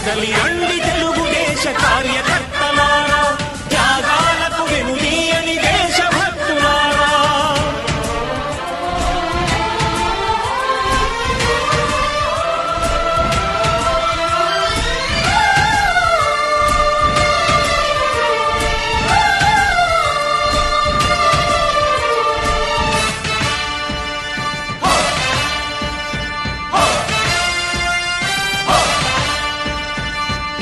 కదలి రండి